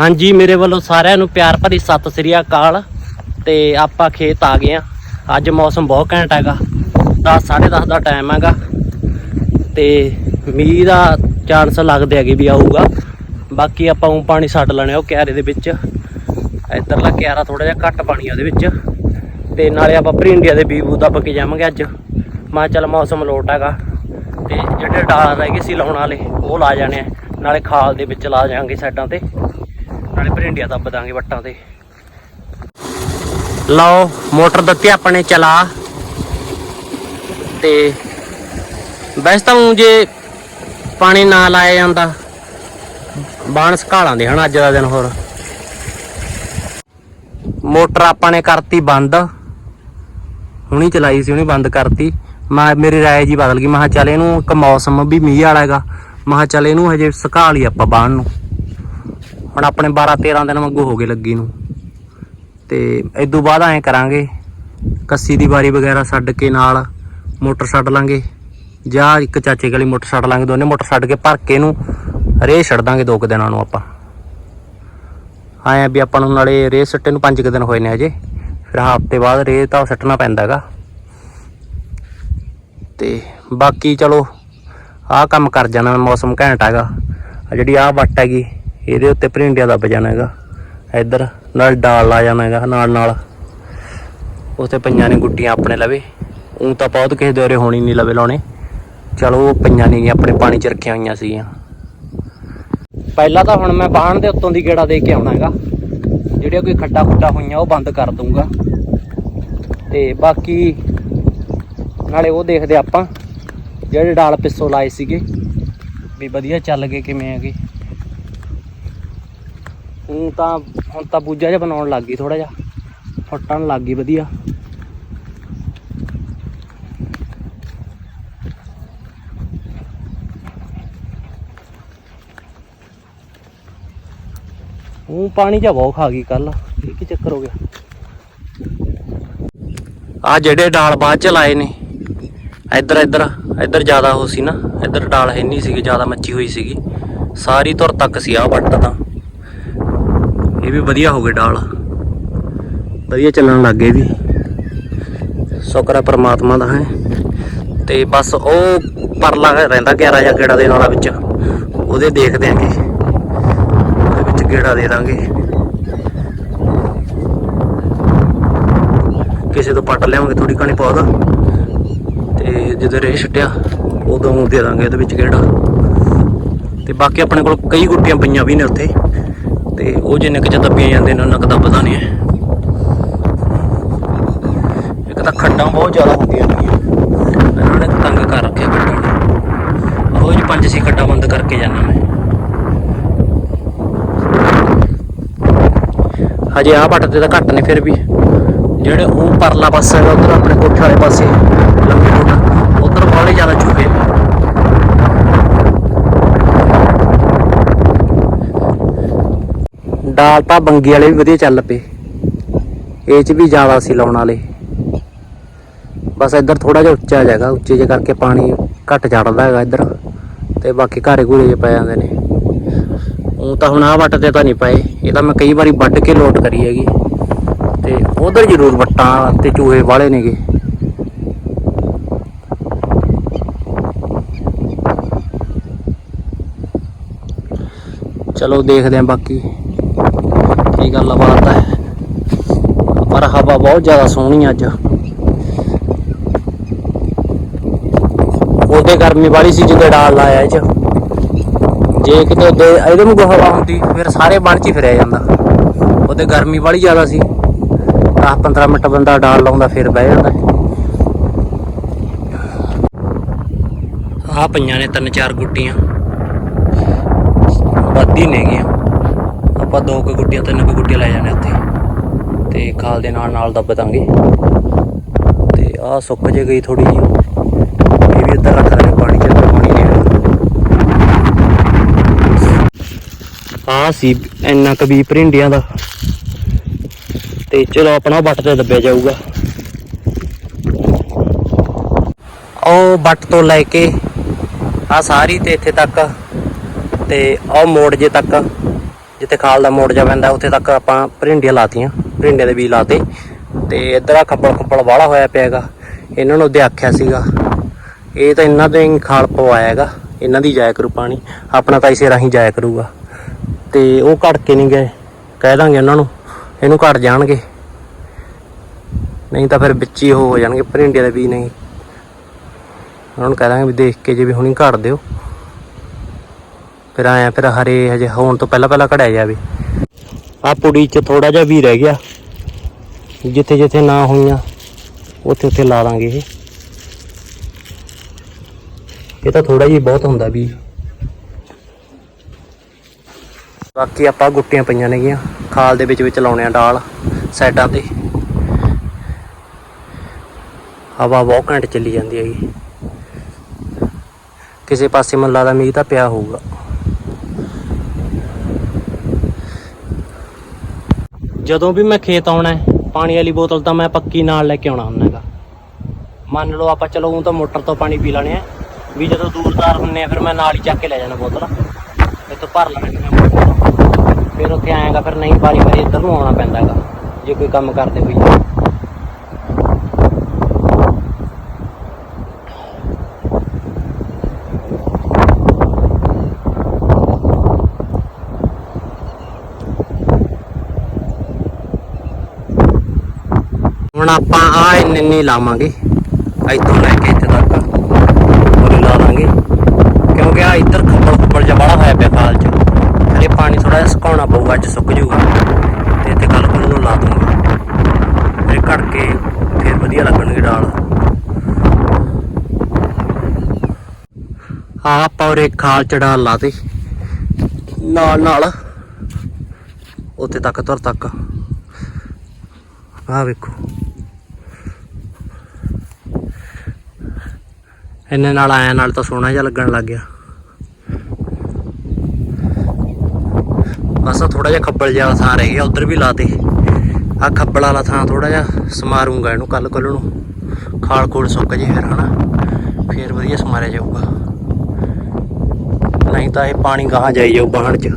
ਹਾਂਜੀ, ਮੇਰੇ ਵੱਲੋਂ ਸਾਰਿਆਂ ਨੂੰ ਪਿਆਰ ਭਰੀ ਸਤਿ ਸ੍ਰੀ ਅਕਾਲ ਤੇ ਆਪਾਂ ਖੇਤ ਆ ਗਏ ਆ ਅੱਜ ਮੌਸਮ ਬਹੁਤ ਘੈਂਟ ਹੈਗਾ। 10 10:30 ਦਾ ਟਾਈਮ ਹੈਗਾ ਤੇ ਮੀਂਹ ਦਾ ਚਾਂਸ ਲੱਗਦੇ ਹੈਗੇ ਵੀ ਆਊਗਾ। ਬਾਕੀ ਆਪਾਂ ਉਹ ਪਾਣੀ ਛੱਡ ਲੈਣੇ ਉਹ ਕਿਆਰੇ ਦੇ ਵਿੱਚ। ਇੱਧਰਲਾ ਕਿਆਰਾ ਥੋੜਾ ਜਿਹਾ ਘੱਟ ਪਾਣੀ ਆ ਉਹਦੇ ਵਿੱਚ। ਤੇ ਨਾਲੇ ਆਪਾਂ ਭਰਿੰਡੀਆਂ ਦੇ ਬੀਜ ਬੂਦ ਦੱਬ ਕੇ ਜਾਵਾਂਗੇ ਅੱਜ। ਮੈਂ ਚੱਲ ਮੌਸਮ ਲੋਟ ਹੈਗਾ। ਤੇ ਜਿਹੜੇ ਡਾਲ ਰਹਿ ਗਏ ਸੀ ਲਾਉਣ ਵਾਲੇ, ਉਹ ਲਾ ਜਾਣੇ ਆ। ਨਾਲੇ ਖਾਲ ਦੇ ਵਿੱਚ ਲਾ ਜਾਾਂਗੇ ਸਾਈਡਾਂ ਤੇ। ਨਾਲੇ ਭਰਿੰਡੀਆਂ ਦੱਬ ਦਾਂਗੇ ਵੱਟਾਂ ਤੇ। ਲਓ, ਮੋਟਰ ਦਿੱਤੀ ਆਪਣੇ ਚਲਾ। ਤੇ ਵੈਸੇ ਤਾਂ ਊਂ ਜੇ ਪਾਣੀ ਨਾ ਲਾਇਆ ਜਾਂਦਾ, ਬਾਣ ਸਕਾਲਾਂ ਦੇ ਹਨ ਅੱਜ ਦਾ ਦਿਨ ਹੋਰ। ਮੋਟਰ ਆਪਾਂ ਨੇ ਕਰਤੀ ਬੰਦ। ਹੁਣੀ ਚਲਾਈ ਸੀ ਉਹਨੇ ਬੰਦ ਕਰਤੀ। ਮੈਂ ਮੇਰੀ ਰਾਏ ਜੀ ਬਦਲ ਗਈ, ਮੈਂ ਕਿਹਾ ਚੱਲ ਇਹਨੂੰ ਇੱਕ ਮੌਸਮ ਵੀ ਮੀਂਹ ਵਾਲਾ ਹੈਗਾ। ਮੈਂ ਕਿਹਾ ਚੱਲ ਇਹਨੂੰ ਹਜੇ ਸੁਕਾ ਲਈ ਆਪਾਂ ਬਾਣ ਨੂੰ। ਹੁਣ ਆਪਣੇ 12 13 ਦਿਨ ਵਾਂਗੂ ਹੋ ਗਏ ਲੱਗੀ ਨੂੰ। ਤੇ ਇਦੋਂ ਬਾਅਦ ਐਂ ਕਰਾਂਗੇ, ਕੱਸੀ ਦੀ ਵਾਰੀ ਵਗੈਰਾ ਛੱਡ ਕੇ ਨਾਲ ਮੋਟਰ ਛੱਡ ਲਾਂਗੇ। ਜਾਂ ਇੱਕ ਚਾਚੇ ਗਲੀ ਮੋਟਰ ਛੱਡ ਲਾਂਗੇ, ਦੋਨੇ ਮੋਟਰ ਛੱਡ ਕੇ ਭਰ ਕੇ ਇਹਨੂੰ ਰੇਹ ਛੱਡ ਦਾਂਗੇ ਦੋ ਕੁ ਦਿਨਾਂ ਨੂੰ ਆਪਾਂ। ਆਏ ਵੀ ਆਪਾਂ ਨੂੰ ਨਾਲੇ ਰੇਹ ਸੱਟੇ ਨੂੰ ਪੰਜ ਕੁ ਦਿਨ ਹੋਏ ਨੇ ਅਜੇ ਫਿਰ ਹਫ਼ਤੇ ਬਾਅਦ ਰੇਹ ਤਾਂ ਸੱਟਣਾ ਪੈਂਦਾ ਹੈਗਾ ਤੇ ਬਾਕੀ ਚਲੋ, ਆਹ ਕੰਮ ਕਰ ਜਾਣਾ, ਮੌਸਮ ਘੈਂਟ ਹੈਗਾ। ਆ ਜਿਹੜੀ ਆਹ ਵੱਟ ਹੈਗੀ ਇਹਦੇ ਉੱਤੇ ਭਰਿੰਡਿਆ ਦੱਬ ਜਾਣਾ ਹੈਗਾ। ਇੱਧਰ ਨਾਲ ਡਾਲ ਲਾ ਜਾਣਾ ਹੈਗਾ, ਨਾਲ ਨਾਲ। ਉੱਥੇ ਪਈਆਂ ਨੇ ਗੁੱਟੀਆਂ ਆਪਣੇ ਲਵੇ। ਉਂ ਤਾਂ ਬਹੁਤ ਕਿਸੇ ਦੇ ਉਰੇ ਹੋਣੀ ਨਹੀਂ ਲਵੇ ਲਾਉਣੇ। ਚਲੋ, ਉਹ ਪਈਆਂ ਨਹੀਂ ਆਪਣੇ ਪਾਣੀ ਚ ਰੱਖੀਆਂ ਹੋਈਆਂ ਸੀਗੀਆਂ। ਪਹਿਲਾਂ ਤਾਂ ਹੁਣ ਮੈਂ ਬਾਹਣ ਦੇ ਉੱਤੋਂ ਦੀ ਗੇੜਾ ਦੇ ਕੇ ਆਉਣਾ ਹੈਗਾ। ਜਿਹੜੀਆਂ ਕੋਈ ਖੱਡਾ ਖੁੱਡਾ ਹੋਈਆਂ, ਉਹ ਬੰਦ ਕਰ ਦੂੰਗਾ ਤੇ ਬਾਕੀ ਨਾਲੇ ਉਹ ਦੇਖਦੇ ਆਪਾਂ, ਜਿਹੜੇ ਡਾਲ ਪਿੱਸੋ ਲਾਏ ਸੀਗੇ, ਵੀ ਵਧੀਆ ਚੱਲ ਗਏ ਕਿਵੇਂ ਹੈਗੇ। ਹੁਣ ਤਾਂ ਹੁਣ ਤਾਂ ਬੂਜਾ ਜਿਹਾ ਬਣਾਉਣ ਲੱਗ ਗਈ ਥੋੜਾ ਜਿਹਾ। ਫੱਟਣ ਲੱਗ ਗਈ ਵਧੀਆ। ਉਹ ਪਾਣੀ ਜਿਹਾ ਬਹੁਤ ਖਾ ਗਈ ਕੱਲ ਇਹ ਕੀ ਚੱਕਰ ਹੋ ਗਿਆ? ਆ ਜਿਹੜੇ ਡਾਲ ਬਾਅਦ ਚ ਲਾਏ ਨੇ, ਇੱਧਰ ਇੱਧਰ ਇੱਧਰ ਜ਼ਿਆਦਾ ਹੋ ਸੀ ਨਾ, ਇੱਧਰ ਡਾਲ ਹੈ ਨਹੀਂ ਸੀਗੀ, ਜ਼ਿਆਦਾ ਮੱਚੀ ਹੋਈ ਸੀਗੀ। ਸਾਰੀ ਧੁਰ ਤੱਕ ਸੀ ਆ ਵੱਟ ਤਾਂ। ਇਹ ਵੀ ਵਧੀਆ ਹੋ ਗਏ ਡਾਲ। ਵਧੀਆ ਚੱਲਣ ਲੱਗ ਗਏ ਵੀ। ਸ਼ੁਕਰ ਹੈ ਪ੍ਰਮਾਤਮਾ ਦਾ ਹੈ। ਤੇ ਬਸ ਉਹ ਪਰਲਾ ਰਹਿੰਦਾ 11 ਜਾਂ ਗੇੜਾ ਦੇ ਨਾਲ ਵਿੱਚ। ਉਹਦੇ ਦੇਖਦੇ ਆਂਗੇ ਉਹਦੇ ਵਿੱਚ ਗੇੜਾ ਦੇ ਦਾਂਗੇ। ਕਿਸੇ ਤੋਂ ਪੱਟ ਲਿਆਵਾਂਗੇ ਥੋੜੀ ਕਣੀ ਪੌਦਾ ਤੇ ਜਦੋਂ ਰੇਹ ਛਟਿਆ ਉਦੋਂ ਦੇ ਦਾਂਗੇ ਉਹਦੇ ਵਿੱਚ ਗੇੜਾ। ਤੇ ਬਾਕੀ ਆਪਣੇ ਕੋਲ ਕਈ ਗੁੱਟੀਆਂ ਪਈਆਂ ਵੀ ਨੇ ਉੱਥੇ। ਤੇ ਉਹ ਜਿੰਨੇ ਕੁ ਚ ਦੱਬੀਆਂ ਜਾਂਦੇ ਨੇ, ਉਹਨਾਂ ਕੁ ਦੱਬਦਾ ਨਹੀਂ ਹੈ। ਇੱਕ ਤਾਂ ਖੱਡਾਂ ਬਹੁਤ ਜ਼ਿਆਦਾ ਹੁੰਦੀਆਂ ਨੇ। ਇਹਨਾਂ ਨੇ ਤੰਗ ਕਰ ਰੱਖਿਆ ਖੱਡਾਂ ਨੇ। ਰੋਜ਼ ਪੰਜ ਛੇ ਖੱਡਾਂ ਬੰਦ ਕਰਕੇ ਜਾਂਦਾ ਮੈਂ ਹਜੇ ਆਹ ਪੱਟ ਤੇ ਤਾਂ ਘੱਟ ਨੇ ਫਿਰ ਵੀ। ਜਿਹੜੇ ਉਹ ਪਰਲਾ ਪਾਸਾ ਹੈਗਾ, ਉਧਰ ਆਪਣੇ ਕੋਠੇ ਵਾਲੇ ਪਾਸੇ, ਲੰਬੇ ਰੋਡ, ਉਧਰ ਬਾਲੇ ਜ਼ਿਆਦਾ ਚੂਹੇ ਨੇ ਡਾਲ ਤਾਂ ਬੰਗੀ ਵਾਲੇ ਵੀ ਵਧੀਆ ਚੱਲ ਪਏ। ਇਹ ਚ ਵੀ ਜ਼ਿਆਦਾ ਸੀ ਲਾਉਣ ਵਾਲੇ। ਬਸ ਇੱਧਰ ਥੋੜਾ ਜਿਹਾ ਉੱਚਾ ਜਗ੍ਹਾ ਉੱਚੇ ਜੇ ਕਰਕੇ ਪਾਣੀ ਘੱਟ ਚੜਦਾ ਹੈਗਾ ਇੱਧਰ। ਤੇ ਬਾਕੀ ਘਾਰੇ ਘੂਰੇ ਜੇ ਪੈ ਜਾਂਦੇ ਨੇ। ਉਹ ਤਾਂ ਹੁਣ ਆਹ ਵੱਟ ਤੇ ਤਾਂ ਨਹੀਂ ਪਏ। ਇਹ ਤਾਂ ਮੈਂ ਕਈ ਵਾਰੀ ਵੱਢ ਕੇ ਲੋਟ ਕਰੀ ਹੈਗੀ। ਤੇ ਉਧਰ ਜ਼ਰੂਰ ਵੱਟਾਂ ਤੇ ਚੂਹੇ ਵਾਲੇ ਨੇਗੇ। ਚਲੋ ਦੇਖਦੇ ਆਂ ਬਾਕੀ। ਕੀ ਗੱਲ ਹੈ? ਪਰ ਹਵਾ ਬਹੁਤ ਜ਼ਿਆਦਾ ਸੋਹਣੀ ਅੱਜ। ਉਹਦੇ ਗਰਮੀ ਵਾਲੀ ਸੀ ਜਦੋਂ ਡਾਲ ਲਾਇਆ ਇਹ ਚ। ਜੇ ਕਿਤੇ ਉਹਦੇ ਇਹਦੇ ਨੂੰ ਹਵਾ ਹੁੰਦੀ, ਫਿਰ ਸਾਰੇ ਬਣ ਚ ਹੀ ਫਿਰਿਆ ਜਾਂਦਾ। ਉਹਦੇ ਗਰਮੀ ਵਾਲੀ ਜ਼ਿਆਦਾ ਸੀ। 10 15 ਮਿੰਟ ਬੰਦਾ ਡਾਲ ਲਾਉਂਦਾ, ਫਿਰ ਬਹਿ ਜਾਂਦਾ। ਆ ਪਈਆਂ ਨੇ ਤਿੰਨ ਚਾਰ ਗੁੱਟੀਆਂ। ਵੱਧੀ ਨੇ ਗੀਆਂ ਆਪਾਂ ਦੋ ਕੁ ਗੁੱਟੀਆਂ, ਤਿੰਨ ਕੁ ਗੁੱਟੀਆਂ ਲੈ ਜਾਣੇ ਉੱਥੇ। ਤੇ ਖਾਲ ਦੇ ਨਾਲ ਨਾਲ ਦੱਬ ਦਾਂਗੇ। ਤੇ ਆਹ ਸੁੱਕ ਜੇ ਗਈ ਥੋੜੀ ਜਿਹੀ। ਇਹ ਵੀ ਇੱਧਰ ਰੱਖ ਦਾਂਗੇ ਪਾਣੀ ਚ ਪਾਣੀ ਨਹੀਂ ਆ ਸੀ ਇੰਨਾ ਕੁ ਵੀ ਭਰਿੰਡੀਆਂ ਦਾ। ਤੇ ਚਲੋ ਆਪਣਾ ਵੱਟ ਤੇ ਦੱਬਿਆ ਜਾਊਗਾ। ਉਹ ਵੱਟ ਤੋਂ ਲੈ ਕੇ ਆ ਸਾਰੀ ਤੇ ਇੱਥੇ ਤੱਕ। ਤੇ ਉਹ ਮੋੜ ਜੇ ਤੱਕ। ਜਿੱਥੇ ਖਾਲ ਦਾ ਮੋੜ ਜਾ ਪੈਂਦਾ, ਉੱਥੇ ਤੱਕ ਆਪਾਂ ਭਰਿੰਡੀਆਂ ਲਾਤੀਆਂ ਭਰਿੰਡੀਆਂ ਦੇ ਬੀਜ ਲਾਤੇ। ਤੇ ਇੱਧਰ ਆ ਖੱਬਲ ਖੱਬਲ ਵਾਲਾ ਹੋਇਆ ਪਿਆ ਹੈਗਾ, ਇਹਨਾਂ ਨੂੰ ਉਹਦੇ ਆਖਿਆ ਸੀਗਾ, ਇਹ ਤਾਂ ਇਹਨਾਂ ਦੇ ਹੀ ਖਾਲ ਪਵਾਇਆ ਹੈਗਾ, ਇਹਨਾਂ ਦੀ ਜਾਇਆ ਕਰੂ ਪਾਣੀ, ਆਪਣਾ ਤਾਂ ਇਸੇ ਰਾਹੀਂ ਜਾਇਆ ਕਰੂਗਾ। ਤੇ ਉਹ ਘੜ ਕੇ ਨਹੀਂ ਗਏ, ਕਹਿ ਦਾਂਗੇ ਉਹਨਾਂ ਨੂੰ, ਇਹਨੂੰ ਘੜ ਜਾਣਗੇ। ਨਹੀਂ ਤਾਂ ਫਿਰ ਵਿੱਚ ਹੀ ਹੋ ਜਾਣਗੇ ਭਰਿੰਡੀਆਂ ਦੇ ਬੀਜ ਨਹੀਂ। ਉਹਨਾਂ ਨੂੰ ਕਹਿ ਦਾਂਗੇ ਵੀ ਦੇਖ ਕੇ ਜੇ ਵੀ ਹੁਣੀ ਘੜ ਦਿਓ। ਫਿਰ ਆਇਆ, ਫਿਰ ਹਰੇ ਹਜੇ ਹੋਣ ਤੋਂ ਪਹਿਲਾਂ ਪਹਿਲਾਂ ਕਢਾਇਆ ਜਾਵੇ। ਆ ਪੁੜੀ ਚ ਥੋੜਾ ਜਿਹਾ ਵੀ ਰਹਿ ਗਿਆ। ਜਿੱਥੇ ਜਿੱਥੇ ਨਾ ਹੋਈਆਂ, ਉੱਥੇ ਉੱਥੇ ਲਾ ਲਾਂਗੇ ਇਹ। ਇਹ ਤਾਂ ਥੋੜਾ ਜਿਹਾ ਬਹੁਤ ਹੁੰਦਾ ਵੀ। ਬਾਕੀ ਆਪਾਂ ਗੁੱਟੀਆਂ ਪਈਆਂ ਨੇਗੀਆਂ। ਖਾਲ ਦੇ ਵਿੱਚ ਵਿੱਚ ਲਾਉਣੇ ਆ ਡਾਲ ਸਾਈਡਾਂ ਤੇ। ਹਵਾ ਬਹੁਤ ਘੰਟ ਚੱਲੀ ਜਾਂਦੀ ਹੈਗੀ। ਕਿਸੇ ਪਾਸੇ ਮਨ ਲੱਗਦਾ ਮੀਂਹ ਤਾਂ ਪਿਆ ਹੋਊਗਾ। ਜਦੋਂ ਵੀ ਮੈਂ ਖੇਤ ਆਉਣਾ ਪਾਣੀ ਵਾਲੀ ਬੋਤਲ ਤਾਂ ਮੈਂ ਪੱਕੀ ਨਾਲ ਲੈ ਕੇ ਆਉਣਾ ਹੁੰਦਾ ਹੈਗਾ। ਮੰਨ ਲਓ ਆਪਾਂ ਚਲੋ ਉਹ ਤਾਂ ਮੋਟਰ ਤੋਂ ਪਾਣੀ ਪੀ ਲੈਣੇ ਆ। ਵੀ ਜਦੋਂ ਦੂਰਦਾਰ ਹੁੰਨੇ ਆ, ਫਿਰ ਮੈਂ ਨਾਲ ਹੀ ਚੱਕ ਕੇ ਲੈ ਜਾਣਾ ਬੋਤਲ। ਇੱਥੋਂ ਭਰ ਲੈਣੀ ਮੈਂ ਫਿਰ ਉੱਥੇ ਆਏਗਾ, ਫਿਰ ਨਹੀਂ ਵਾਰੀ ਵਾਰੀ ਇੱਧਰ ਨੂੰ ਆਉਣਾ ਪੈਂਦਾ ਹੈਗਾ, ਜੇ ਕੋਈ ਕੰਮ ਕਰਦੇ ਹੋਈ। ਹੁਣ ਆਪਾਂ ਆ ਇੰਨੇ ਇੰਨੇ ਲਾਵਾਂਗੇ। ਇੱਥੋਂ ਲੈ ਕੇ ਇੱਥੇ ਤੱਕ ਉਹ ਲਾ ਦਾਂਗੇ ਕਿਉਂਕਿ ਆ ਇੱਧਰ ਖੱਬਲ ਖੱਬਲ ਜਿਹਾ ਬੜਾ ਹੋਇਆ ਪਿਆ ਖਾਲ ਚ। ਹਲੇ ਪਾਣੀ ਥੋੜਾ ਜਿਹਾ ਸੁਕਾਉਣਾ ਪਊਗਾ, ਅੱਜ ਸੁੱਕ ਜਾਊਗਾ। ਤੇ ਇੱਥੇ ਕੱਲ ਕੋਲ ਨੂੰ ਲਾ ਦੂੰਗਾ। ਫਿਰ ਘੜ ਕੇ ਫਿਰ ਵਧੀਆ ਲੱਗਣਗੇ ਡਾਲ। ਆ ਆਪਾਂ ਉਰੇ ਖਾਲ ਚ ਡਾਲ ਲਾਤੇ। ਨਾਲ ਨਾਲ ਉੱਥੇ ਤੱਕ ਤੁਰ ਤੱਕ। ਆਹ ਵੇਖੋ। ਇੰਨੇ ਨਾਲ ਆਇਆ, ਨਾਲ ਤਾਂ ਸੋਹਣਾ ਜਿਹਾ ਲੱਗਣ ਲੱਗ ਗਿਆ। ਬਸ ਥੋੜਾ ਜਿਹਾ ਖੱਬਲ ਜਿਹਾ ਥਾਂ ਰਹਿ ਗਿਆ, ਉਧਰ ਵੀ ਲਾਤੇ ਆ ਖੱਬਲ ਵਾਲਾ ਥਾਂ ਥੋੜਾ ਜਿਹਾ ਸਮਾਰੂਗਾ ਇਹਨੂੰ ਕੱਲ ਕੱਲ ਨੂੰ। ਖਾਲ ਖੋਲ ਸੁੱਕ ਜੇ ਫਿਰ, ਹਨਾ? ਫਿਰ ਵਧੀਆ ਸਮਾਰਿਆ ਜਾਊਗਾ। ਨਹੀਂ ਤਾਂ ਇਹ ਪਾਣੀ ਗਾਹਾਂ ਜਾਈ ਜਾਊ ਬਾਹਣ ਚ।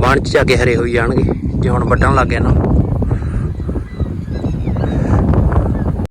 ਬਾਹਣ ਚ ਜਾ ਕੇ ਹਰੇ ਹੋਈ ਜਾਣਗੇ, ਜੇ ਹੁਣ ਵੱਢਣ ਲੱਗ ਗਿਆ ਨਾ।